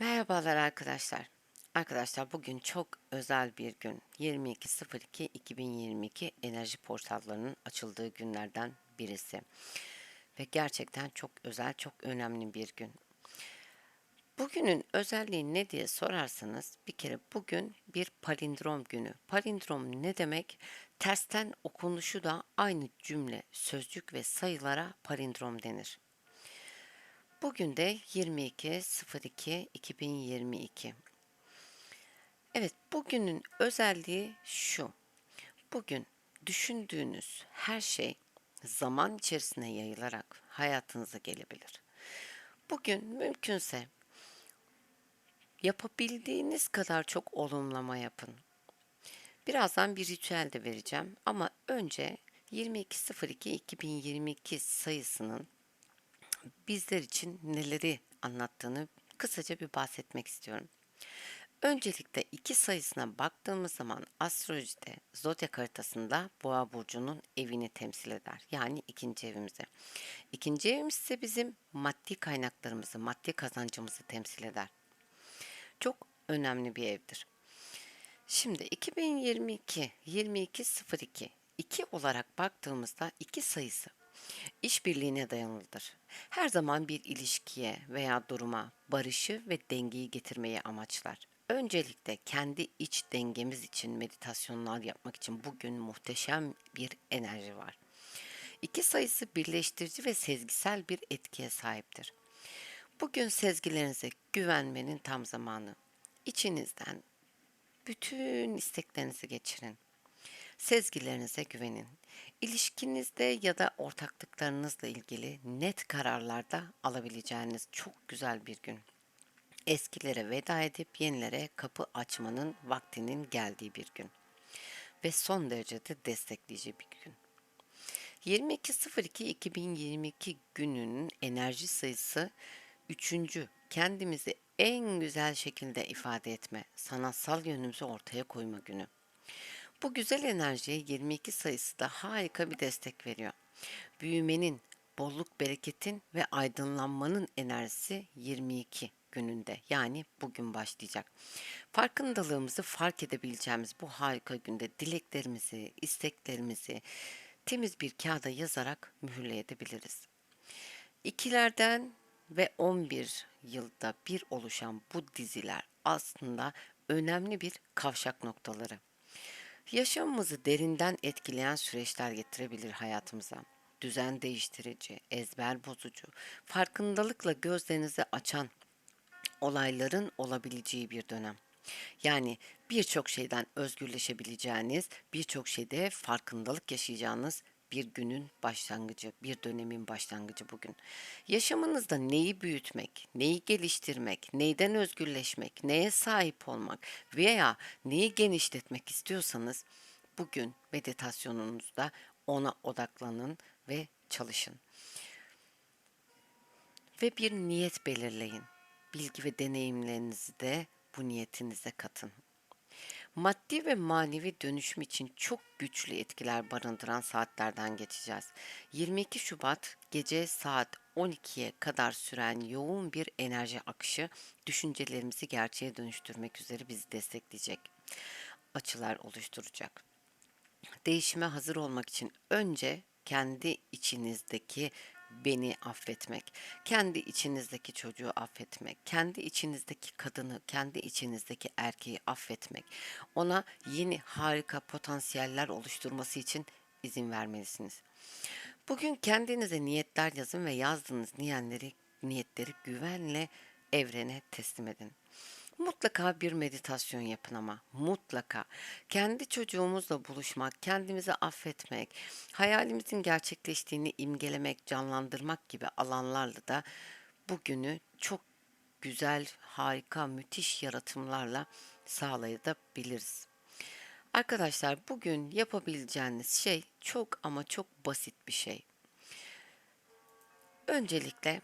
Merhabalar arkadaşlar. Arkadaşlar bugün çok özel bir gün. 22.02.2022 enerji portallarının açıldığı günlerden birisi. Ve gerçekten çok özel, çok önemli bir gün. Bugünün özelliği ne diye sorarsanız bir kere bugün bir palindrom günü. Palindrom ne demek? Tersten okunuşu da aynı cümle, sözcük ve sayılara palindrom denir. Bugün de 22.02.2022. Evet, bugünün özelliği şu. Bugün düşündüğünüz her şey zaman içerisine yayılarak hayatınıza gelebilir. Bugün mümkünse yapabildiğiniz kadar çok olumlama yapın. Birazdan bir ritüel de vereceğim ama önce 22.02.2022 sayısının bizler için neleri anlattığını kısaca bir bahsetmek istiyorum. Öncelikle iki sayısına baktığımız zaman astrolojide zodyak haritasında boğa burcunun evini temsil eder. Yani ikinci evimizi. İkinci evimiz ise bizim maddi kaynaklarımızı, maddi kazancımızı temsil eder. Çok önemli bir evdir. Şimdi 2022 2202 2 olarak baktığımızda iki sayısı işbirliğine dayanılıdır. Her zaman bir ilişkiye veya duruma barışı ve dengeyi getirmeyi amaçlar. Öncelikle kendi iç dengemiz için meditasyonlar yapmak için bugün muhteşem bir enerji var. İki sayısı birleştirici ve sezgisel bir etkiye sahiptir. Bugün sezgilerinize güvenmenin tam zamanı. İçinizden bütün isteklerinizi geçirin. Sezgilerinize güvenin. İlişkinizde ya da ortaklıklarınızla ilgili net kararlarda alabileceğiniz çok güzel bir gün. Eskilere veda edip yenilere kapı açmanın vaktinin geldiği bir gün. Ve son derece de destekleyici bir gün. 22.02.2022 gününün enerji sayısı 3. Kendimizi en güzel şekilde ifade etme, sanatsal yönümüzü ortaya koyma günü. Bu güzel enerjiye 22 sayısı da harika bir destek veriyor. Büyümenin, bolluk bereketin ve aydınlanmanın enerjisi 22 gününde yani bugün başlayacak. Farkındalığımızı fark edebileceğimiz bu harika günde dileklerimizi, isteklerimizi temiz bir kağıda yazarak mühürleyebiliriz. İkilerden ve 11 yılda bir oluşan bu diziler aslında önemli bir kavşak noktaları. Yaşamımızı derinden etkileyen süreçler getirebilir hayatımıza. Düzen değiştirici, ezber bozucu, farkındalıkla gözlerinizi açan olayların olabileceği bir dönem. Yani birçok şeyden özgürleşebileceğiniz, birçok şeyde farkındalık yaşayacağınız bir günün başlangıcı, bir dönemin başlangıcı bugün. Yaşamınızda neyi büyütmek, neyi geliştirmek, neyden özgürleşmek, neye sahip olmak veya neyi genişletmek istiyorsanız bugün meditasyonunuzda ona odaklanın ve çalışın. Ve bir niyet belirleyin. Bilgi ve deneyimlerinizi de bu niyetinize katın maddi ve manevi dönüşüm için çok güçlü etkiler barındıran saatlerden geçeceğiz. 22 Şubat gece saat 12'ye kadar süren yoğun bir enerji akışı düşüncelerimizi gerçeğe dönüştürmek üzere bizi destekleyecek. Açılar oluşturacak. Değişime hazır olmak için önce kendi içinizdeki beni affetmek, kendi içinizdeki çocuğu affetmek, kendi içinizdeki kadını, kendi içinizdeki erkeği affetmek, ona yeni harika potansiyeller oluşturması için izin vermelisiniz. Bugün kendinize niyetler yazın ve yazdığınız niyetleri, niyetleri güvenle evrene teslim edin. Mutlaka bir meditasyon yapın ama mutlaka. Kendi çocuğumuzla buluşmak, kendimizi affetmek, hayalimizin gerçekleştiğini imgelemek, canlandırmak gibi alanlarla da bugünü çok güzel, harika, müthiş yaratımlarla sağlayabiliriz. Arkadaşlar bugün yapabileceğiniz şey çok ama çok basit bir şey. Öncelikle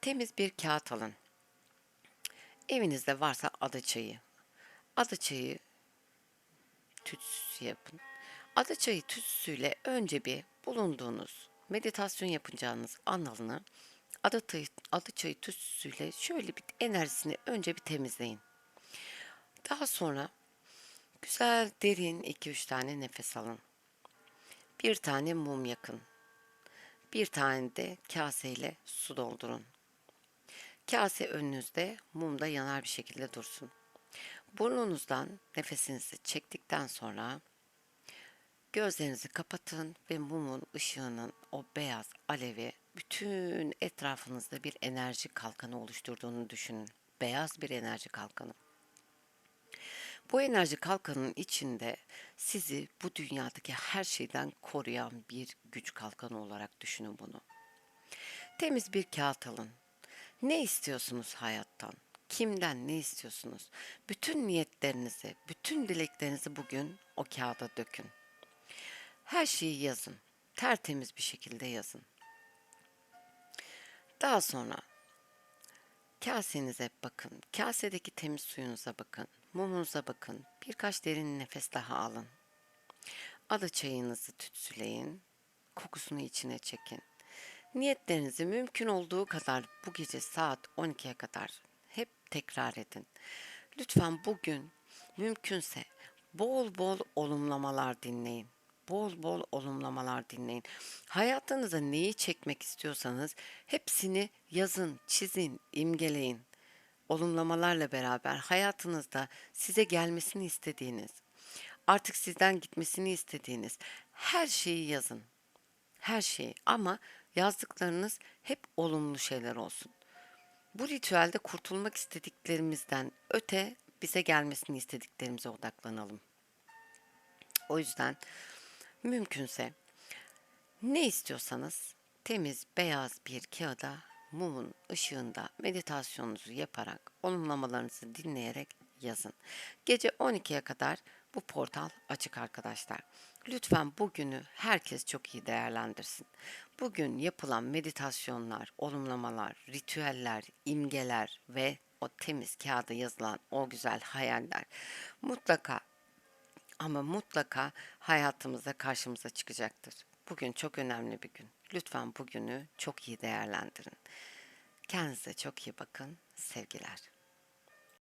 temiz bir kağıt alın. Evinizde varsa ada çayı. Ada çayı tütsüsü yapın. Ada çayı tütsüsüyle önce bir bulunduğunuz meditasyon yapacağınız an Ada çayı, ada çayı tütsüsüyle şöyle bir enerjisini önce bir temizleyin. Daha sonra güzel derin 2-3 tane nefes alın. Bir tane mum yakın. Bir tane de kaseyle su doldurun. Kase önünüzde, mum da yanar bir şekilde dursun. Burnunuzdan nefesinizi çektikten sonra gözlerinizi kapatın ve mumun ışığının o beyaz alevi bütün etrafınızda bir enerji kalkanı oluşturduğunu düşünün. Beyaz bir enerji kalkanı. Bu enerji kalkanının içinde sizi bu dünyadaki her şeyden koruyan bir güç kalkanı olarak düşünün bunu. Temiz bir kağıt alın. Ne istiyorsunuz hayattan? Kimden ne istiyorsunuz? Bütün niyetlerinizi, bütün dileklerinizi bugün o kağıda dökün. Her şeyi yazın. Tertemiz bir şekilde yazın. Daha sonra kasenize bakın. Kasedeki temiz suyunuza bakın. Mumunuza bakın. Birkaç derin nefes daha alın. Ada çayınızı tütsüleyin. Kokusunu içine çekin. Niyetlerinizi mümkün olduğu kadar bu gece saat 12'ye kadar hep tekrar edin. Lütfen bugün mümkünse bol bol olumlamalar dinleyin. Bol bol olumlamalar dinleyin. Hayatınıza neyi çekmek istiyorsanız hepsini yazın, çizin, imgeleyin. Olumlamalarla beraber hayatınızda size gelmesini istediğiniz, artık sizden gitmesini istediğiniz her şeyi yazın. Her şeyi ama yazdıklarınız hep olumlu şeyler olsun. Bu ritüelde kurtulmak istediklerimizden öte bize gelmesini istediklerimize odaklanalım. O yüzden mümkünse ne istiyorsanız temiz beyaz bir kağıda mumun ışığında meditasyonunuzu yaparak olumlamalarınızı dinleyerek yazın. Gece 12'ye kadar bu portal açık arkadaşlar. Lütfen bugünü herkes çok iyi değerlendirsin. Bugün yapılan meditasyonlar, olumlamalar, ritüeller, imgeler ve o temiz kağıda yazılan o güzel hayaller mutlaka ama mutlaka hayatımızda karşımıza çıkacaktır. Bugün çok önemli bir gün. Lütfen bugünü çok iyi değerlendirin. Kendinize çok iyi bakın. Sevgiler.